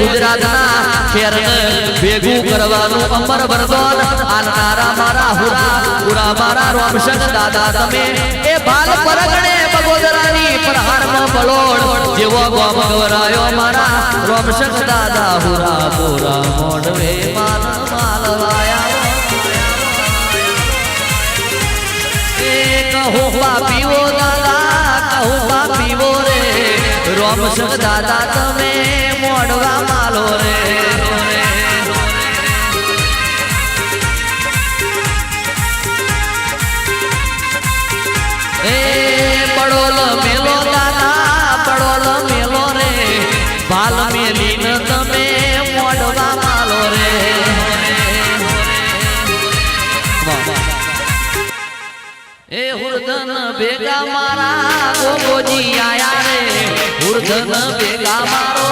ગુજરાતના ખેરને ભેગું કરવાનું અમર વરદાન. આનારા મારા હુરા પુરા મારા રોમશક દાદા તમે. એ બાલ પરગણે બગોદરાની પ્રહારમાં બલોડ. જેવો ગોમ ગવરાયો મારા રોમશંકર દાદા હુરા પુરા મોડવે માન માલવાયા. કહો દાદા, કહો પાપીઓ રે. રોમશંકર દાદા તમે એ પડોલ મેલો દાદા, પડોલ મેલો રે. તમે મોડવા માલો રે. એ ભેગા મારા ગોગોજી આયા રે. હુરધન ભેગા મારો